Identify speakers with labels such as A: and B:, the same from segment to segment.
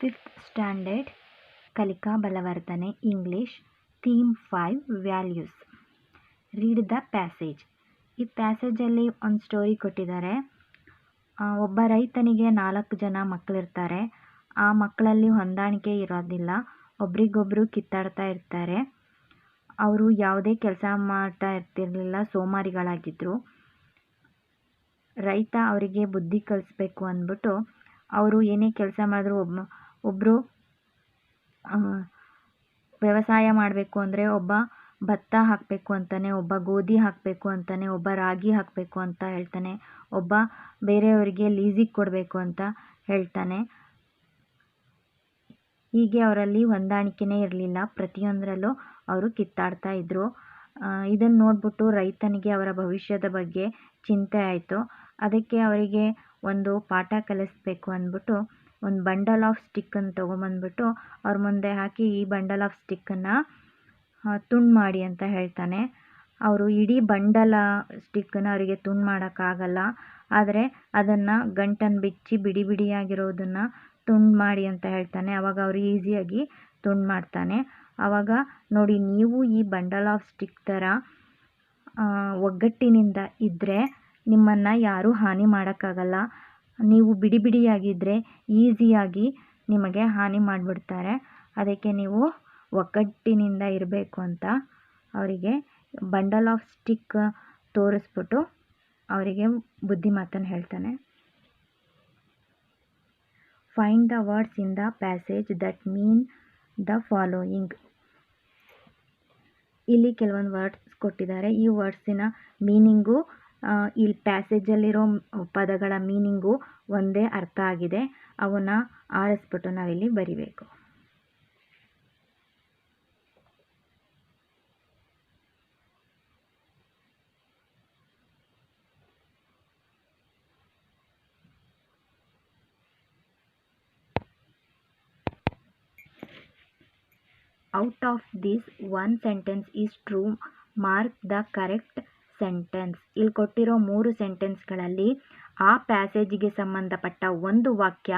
A: Fifth standard ಕಲಿಕಾ ಬಲವರ್ಧನೆ English theme five values read the passage ಈ ಪ್ಯಾಸೇಜಲ್ಲಿ ಒಂದು ಸ್ಟೋರಿ ಕೊಟ್ಟಿದ್ದಾರೆ. ಒಬ್ಬ ರೈತನಿಗೆ ನಾಲ್ಕು ಜನ ಮಕ್ಕಳಿರ್ತಾರೆ ಆ ಮಕ್ಕಳಲ್ಲಿ ಹೊಂದಾಣಿಕೆ ಇರೋದಿಲ್ಲ. ಒಬ್ರಿಗೊಬ್ಬರು ಕಿತ್ತಾಡ್ತಾ ಇರ್ತಾರೆ. ಅವರು ಯಾವುದೇ ಕೆಲಸ ಮಾಡ್ತಾ ಇರ್ತಿರಲಿಲ್ಲ ಸೋಮಾರಿಗಳಾಗಿದ್ದರು ರೈತ ಅವರಿಗೆ ಬುದ್ಧಿ ಕಲಿಸ್ಬೇಕು ಅಂದ್ಬಿಟ್ಟು, ಅವರು ಏನೇ ಕೆಲಸ ಮಾಡಿದ್ರು ಒಬ್ಬ ಒಬ್ಬರು ವ್ಯವಸಾಯ ಮಾಡಬೇಕು ಅಂದರೆ ಒಬ್ಬ ಭತ್ತ ಹಾಕಬೇಕು ಅಂತಾನೆ, ಒಬ್ಬ ಗೋಧಿ ಹಾಕಬೇಕು ಅಂತಾನೆ, ಒಬ್ಬ ರಾಗಿ ಹಾಕಬೇಕು ಅಂತ ಹೇಳ್ತಾನೆ, ಒಬ್ಬ ಬೇರೆಯವರಿಗೆ ಲೀಸಿಗೆ ಕೊಡಬೇಕು ಅಂತ ಹೇಳ್ತಾನೆ. ಹೀಗೆ ಅವರಲ್ಲಿ ಹೊಂದಾಣಿಕೆನೇ ಇರಲಿಲ್ಲ. ಪ್ರತಿಯೊಂದರಲ್ಲೂ ಅವರು ಕಿತ್ತಾಡ್ತಾ ಇದ್ದರು ಇದನ್ನು ನೋಡಿಬಿಟ್ಟು ರೈತನಿಗೆ ಅವರ ಭವಿಷ್ಯದ ಬಗ್ಗೆ ಚಿಂತೆ ಆಯಿತು. ಅದಕ್ಕೆ ಅವರಿಗೆ ಒಂದು ಪಾಠ ಕಲಿಸ್ಬೇಕು ಅಂದ್ಬಿಟ್ಟು ಒಂದು ಬಂಡಲ್ ಆಫ್ ಸ್ಟಿಕ್ಕನ್ನು ತೊಗೊಂಬಂದ್ಬಿಟ್ಟು ಅವ್ರ ಮುಂದೆ ಹಾಕಿ ಈ ಬಂಡಲ್ ಆಫ್ ಸ್ಟಿಕ್ಕನ್ನು ತುಂಡು ಮಾಡಿ ಅಂತ ಹೇಳ್ತಾನೆ. ಅವರು ಇಡೀ ಬಂಡಲ ಸ್ಟಿಕ್ಕನ್ನು ಅವರಿಗೆ ತುಂಡು ಮಾಡೋಕ್ಕಾಗಲ್ಲ. ಆದರೆ ಅದನ್ನು ಗಂಟನ್ನು ಬಿಚ್ಚಿ ಬಿಡಿ ಬಿಡಿಯಾಗಿರೋದನ್ನು ತುಂಡು ಮಾಡಿ ಅಂತ ಹೇಳ್ತಾನೆ. ಆವಾಗ ಅವರು ಈಸಿಯಾಗಿ ತುಂಡು ಮಾಡ್ತಾನೆ. ಆವಾಗ ನೋಡಿ, ನೀವು ಈ ಬಂಡಲ್ ಆಫ್ ಸ್ಟಿಕ್ ಥರ ಒಗ್ಗಟ್ಟಿನಿಂದ ಇದ್ದರೆ ನಿಮ್ಮನ್ನು ಯಾರೂ ಹಾನಿ ಮಾಡೋಕ್ಕಾಗಲ್ಲ. ನೀವು ಬಿಡಿ ಬಿಡಿಯಾಗಿದ್ದರೆ ಈಸಿಯಾಗಿ ನಿಮಗೆ ಹಾನಿ ಮಾಡಿಬಿಡ್ತಾರೆ. ಅದಕ್ಕೆ ನೀವು ಒಗ್ಗಟ್ಟಿನಿಂದ ಇರಬೇಕು ಅಂತ ಅವರಿಗೆ ಬಂಡಲ್ ಆಫ್ ಸ್ಟಿಕ್ ತೋರಿಸ್ಬಿಟ್ಟು ಅವರಿಗೆ ಬುದ್ಧಿ ಮಾತನ್ನು ಹೇಳ್ತಾನೆ. Find the words in the passage that mean the following ಇಲ್ಲಿ ಕೆಲವೊಂದು ವರ್ಡ್ಸ್ ಕೊಟ್ಟಿದ್ದಾರೆ. ಈ ವರ್ಡ್ಸಿನ ಮೀನಿಂಗು ಇಲ್ಲಿ ಪ್ಯಾಸೇಜಲ್ಲಿರೋ ಪದಗಳ ಮೀನಿಂಗು ಒಂದೇ ಅರ್ಥ ಆಗಿದೆ. ಅವನ್ನ ಆರಿಸ್ಬಿಟ್ಟು ನಾವಿಲ್ಲಿ ಬರಿಬೇಕು. Out of this one sentence is true. Mark the correct sentence ಇಲ್ಲಿ ಕೊಟ್ಟಿರೋ ಮೂರು ಸೆಂಟೆನ್ಸ್ಗಳಲ್ಲಿ ಆ ಪ್ಯಾಸೇಜಿಗೆ ಸಂಬಂಧಪಟ್ಟ ಒಂದು ವಾಕ್ಯ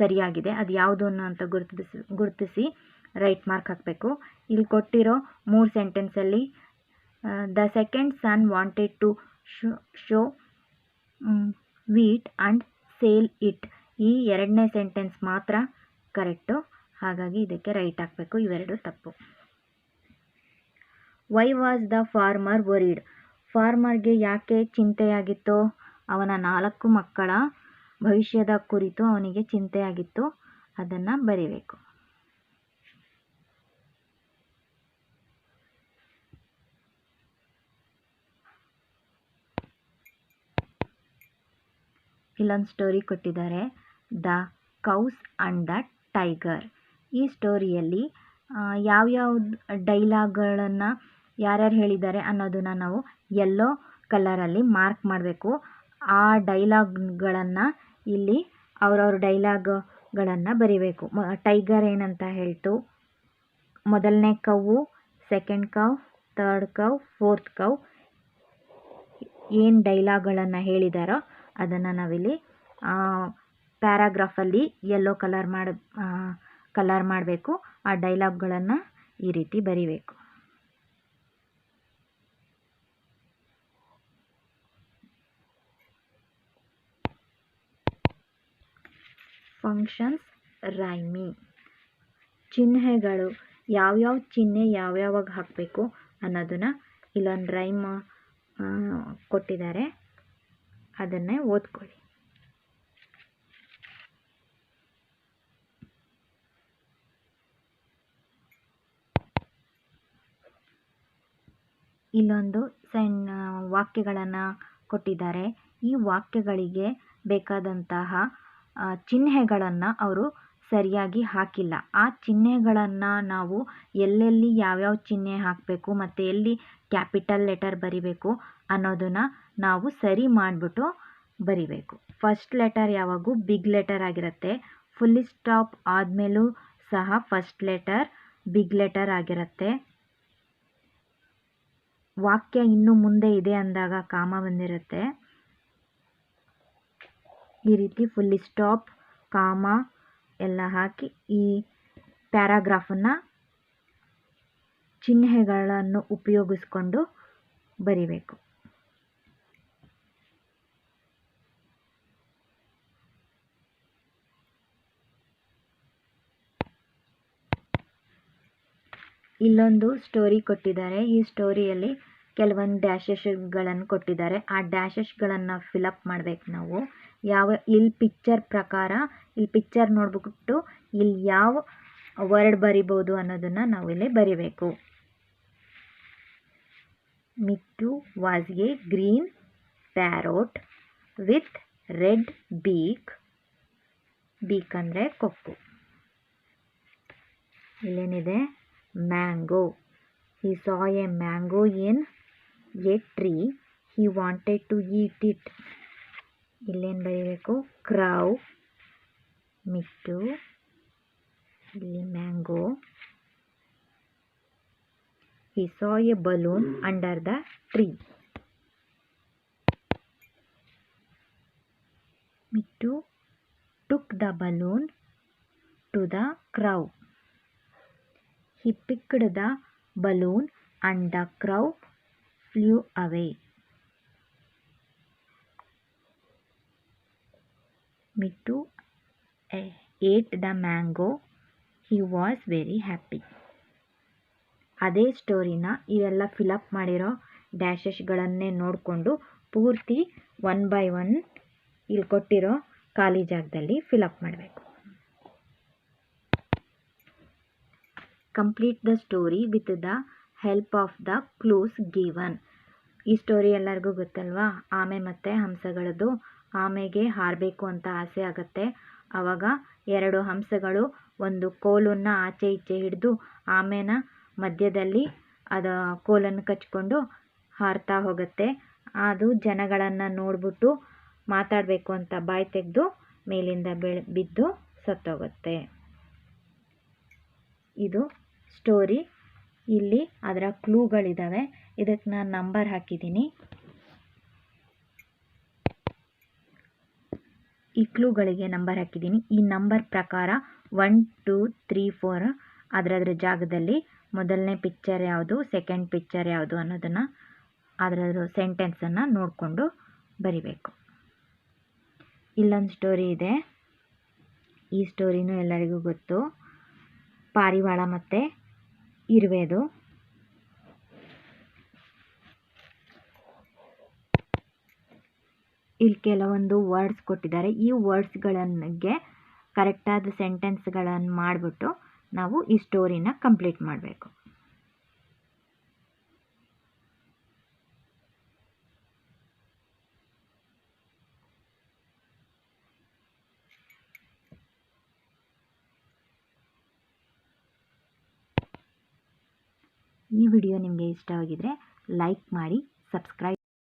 A: ಸರಿಯಾಗಿದೆ. ಅದು ಯಾವುದು ಅಂತ ಗುರುತಿಸಿ ಗುರುತಿಸಿ ರೈಟ್ ಮಾರ್ಕ್ ಹಾಕಬೇಕು. ಇಲ್ಲಿ ಕೊಟ್ಟಿರೋ ಮೂರು ಸೆಂಟೆನ್ಸಲ್ಲಿ the second son wanted to show show wheat and sell it ಈ ಎರಡನೇ ಸೆಂಟೆನ್ಸ್ ಮಾತ್ರ ಕರೆಕ್ಟು ಹಾಗಾಗಿ ಇದಕ್ಕೆ ರೈಟ್ ಹಾಕಬೇಕು. ಇವೆರಡು ತಪ್ಪು. Why was the farmer worried ಫಾರ್ಮರ್ಗೆ ಯಾಕೆ ಚಿಂತೆಯಾಗಿತ್ತು ಅವನ ನಾಲ್ಕು ಮಕ್ಕಳ ಭವಿಷ್ಯದ ಕುರಿತು ಅವನಿಗೆ ಚಿಂತೆಯಾಗಿತ್ತು. ಅದನ್ನು ಬರಿಬೇಕು. ಇಲ್ಲೊಂದು ಸ್ಟೋರಿ ಕೊಟ್ಟಿದ್ದಾರೆ. The cows and the tiger. ಈ ಸ್ಟೋರಿಯಲ್ಲಿ ಯಾವ್ಯಾವ ಡೈಲಾಗ್ಗಳನ್ನು ಯಾರ್ಯಾರು ಹೇಳಿದ್ದಾರೆ ಅನ್ನೋದನ್ನು ನಾವು ಯೆಲ್ಲೋ ಕಲರಲ್ಲಿ ಮಾರ್ಕ್ ಮಾಡಬೇಕು. ಆ ಡೈಲಾಗ್ಗಳನ್ನು ಇಲ್ಲಿ ಅವ್ರವ್ರ ಡೈಲಾಗ್ಗಳನ್ನು ಬರಿಬೇಕು. ಟೈಗರ್ ಏನಂತ ಹೇಳ್ತು? ಮೊದಲನೇ cow second cow third cow fourth cow ಏನು ಡೈಲಾಗ್ಗಳನ್ನು ಹೇಳಿದಾರೋ ಅದನ್ನು ನಾವಿಲ್ಲಿ ಪ್ಯಾರಾಗ್ರಾಫಲ್ಲಿ ಯೆಲ್ಲೋ ಕಲರ್ ಮಾಡಿ ಕಲರ್ ಮಾಡಬೇಕು. ಆ ಡೈಲಾಗ್ಗಳನ್ನು ಈ ರೀತಿ ಬರಿಬೇಕು. ಫಂಕ್ಷನ್ಸ್ ರೈಮಿಂಗ್ ಚಿಹ್ನೆಗಳು ಯಾವ್ಯಾವ ಚಿಹ್ನೆ ಯಾವ್ಯಾವಾಗ ಹಾಕಬೇಕು ಅನ್ನೋದನ್ನು ಇಲ್ಲೊಂದು ರೈಮ್ ಕೊಟ್ಟಿದ್ದಾರೆ. ಅದನ್ನೇ ಓದ್ಕೊಳ್ಳಿ. ಇಲ್ಲೊಂದು ಸಣ್ಣ ವಾಕ್ಯಗಳನ್ನು ಕೊಟ್ಟಿದ್ದಾರೆ. ಈ ವಾಕ್ಯಗಳಿಗೆ ಬೇಕಾದಂತಹ ಚಿಹ್ನೆಗಳನ್ನು ಅವರು ಸರಿಯಾಗಿ ಹಾಕಿಲ್ಲ. ಆ ಚಿಹ್ನೆಗಳನ್ನು ನಾವು ಎಲ್ಲೆಲ್ಲಿ ಯಾವ್ಯಾವ ಚಿಹ್ನೆ ಹಾಕಬೇಕು ಮತ್ತು ಎಲ್ಲಿ ಕ್ಯಾಪಿಟಲ್ ಲೆಟರ್ ಬರಿಬೇಕು ಅನ್ನೋದನ್ನು ನಾವು ಸರಿ ಮಾಡಿಬಿಟ್ಟು ಬರಿಬೇಕು. ಫಸ್ಟ್ ಲೆಟರ್ ಯಾವಾಗೂ ಬಿಗ್ ಲೆಟರ್ ಆಗಿರುತ್ತೆ. ಫುಲ್ಲಿ ಸ್ಟಾಪ್ ಆದಮೇಲೂ ಸಹ ಫಸ್ಟ್ ಲೆಟರ್ ಬಿಗ್ ಲೆಟರ್ ಆಗಿರುತ್ತೆ. ವಾಕ್ಯ ಇನ್ನು ಮುಂದೆ ಇದೆ ಅಂದಾಗ ಕಾಮ ಬಂದಿರುತ್ತೆ. ಈ ರೀತಿ ಫುಲ್ಲಿ ಸ್ಟಾಪ್ ಕಾಮ ಎಲ್ಲ ಹಾಕಿ ಈ ಪ್ಯಾರಾಗ್ರಾಫನ್ನು ಚಿಹ್ನೆಗಳನ್ನು ಉಪಯೋಗಿಸ್ಕೊಂಡು ಬರಿಬೇಕು. ಇಲ್ಲೊಂದು ಸ್ಟೋರಿ ಕೊಟ್ಟಿದ್ದಾರೆ. ಈ ಸ್ಟೋರಿಯಲ್ಲಿ ಕೆಲವೊಂದು ಡ್ಯಾಶಸ್ಗಳನ್ನು ಕೊಟ್ಟಿದ್ದಾರೆ. ಆ ಡ್ಯಾಶಸ್ಗಳನ್ನು ಫಿಲಪ್ ಮಾಡಬೇಕು ನಾವು. ಯಾವ ಇಲ್ಲಿ ಪಿಕ್ಚರ್ ಪ್ರಕಾರ ಇಲ್ಲಿ ಪಿಕ್ಚರ್ ನೋಡ್ಬಿಟ್ಟು ಇಲ್ಲಿ ಯಾವ ವರ್ಡ್ ಬರಿಬೋದು ಅನ್ನೋದನ್ನು ನಾವು ಇಲ್ಲಿ ಬರಿಬೇಕು. Mittu was a green parrot with red beak. Beak ಅಂದರೆ ಕೊಕ್ಕು. ಇಲ್ಲೇನಿದೆ? Mango. He saw a mango in a tree he wanted to eat it ಇಲ್ಲೇನು ಬರೀಬೇಕು ಕ್ರೌ ಮಿಟ್ಟು ಇಲ್ಲಿ mango he saw a balloon under the tree Mittu took the balloon to the crow. He picked the balloon and the crow flew away. Mittu ate the mango. He was very happy. ಅದೇ ಸ್ಟೋರಿನ ಇವೆಲ್ಲ fill up ಮಾಡಿರೋ ಡ್ಯಾಶಸ್ಗಳನ್ನೇ ನೋಡಿಕೊಂಡು ಪೂರ್ತಿ one by one ಇಲ್ಲಿ ಕೊಟ್ಟಿರೋ ಖಾಲಿ ಜಾಗದಲ್ಲಿ ಫಿಲಪ್ ಮಾಡಬೇಕು complete the story with the help of the clues given ಈ ಸ್ಟೋರಿ ಎಲ್ಲರಿಗೂ ಗೊತ್ತಲ್ವಾ ಆಮೆ ಮತ್ತು ಹಂಸಗಳದ್ದು ಆಮೆಗೆ ಹಾರಬೇಕು ಅಂತ ಆಸೆ ಆಗುತ್ತೆ. ಆವಾಗ ಎರಡು ಹಂಸಗಳು ಒಂದು ಕೋಲನ್ನು ಆಚೆ ಈಚೆ ಹಿಡಿದು ಆಮೆನ ಮಧ್ಯದಲ್ಲಿ ಅದು ಕೋಲನ್ನು ಕಚ್ಕೊಂಡು ಹಾರ್ತಾ ಹೋಗುತ್ತೆ. ಅದು ಜನಗಳನ್ನು ನೋಡ್ಬಿಟ್ಟು ಮಾತಾಡಬೇಕು ಅಂತ ಬಾಯಿ ತೆಗೆದು ಮೇಲಿಂದ ಬೆಳೆ ಬಿದ್ದು ಸತ್ತೋಗುತ್ತೆ. ಇದು ಸ್ಟೋರಿ. ಇಲ್ಲಿ ಅದರ ಕ್ಲೂಗಳಿದ್ದಾವೆ ಇದಕ್ಕೆ ನಾನು ನಂಬರ್ ಹಾಕಿದ್ದೀನಿ ಈ ಕ್ಲೂಗಳಿಗೆ ನಂಬರ್ ಹಾಕಿದ್ದೀನಿ. ಈ ನಂಬರ್ ಪ್ರಕಾರ ಒನ್, ಟೂ, ತ್ರೀ, ಫೋರ್ ಅದರದ್ರ ಜಾಗದಲ್ಲಿ ಮೊದಲನೇ ಪಿಕ್ಚರ್ ಯಾವುದು ಸೆಕೆಂಡ್ ಪಿಕ್ಚರ್ ಯಾವುದು ಅನ್ನೋದನ್ನು ಅದರದ್ರ ಸೆಂಟೆನ್ಸನ್ನು ನೋಡಿಕೊಂಡು ಬರಿಬೇಕು. ಇಲ್ಲೊಂದು ಸ್ಟೋರಿ ಇದೆ. ಈ ಸ್ಟೋರಿನೂ ಎಲ್ಲರಿಗೂ ಗೊತ್ತು. ಪಾರಿವಾಳ ಮತ್ತು ಇರುವೆದು. ಇಲ್ಲಿ ಕೆಲವೊಂದು ವರ್ಡ್ಸ್ ಕೊಟ್ಟಿದ್ದಾರೆ. ಈ ವರ್ಡ್ಸ್ಗಳಿಗೆ ಕರೆಕ್ಟಾದ ಸೆಂಟೆನ್ಸ್ಗಳನ್ನು ಮಾಡಿಬಿಟ್ಟು ನಾವು ಈ ಸ್ಟೋರಿನ ಕಂಪ್ಲೀಟ್ ಮಾಡಬೇಕು. ಈ ವಿಡಿಯೋ ನಿಮಗೆ ಇಷ್ಟವಾಗಿದ್ದರೆ ಲೈಕ್ ಮಾಡಿ ಸಬ್ಸ್ಕ್ರೈಬ್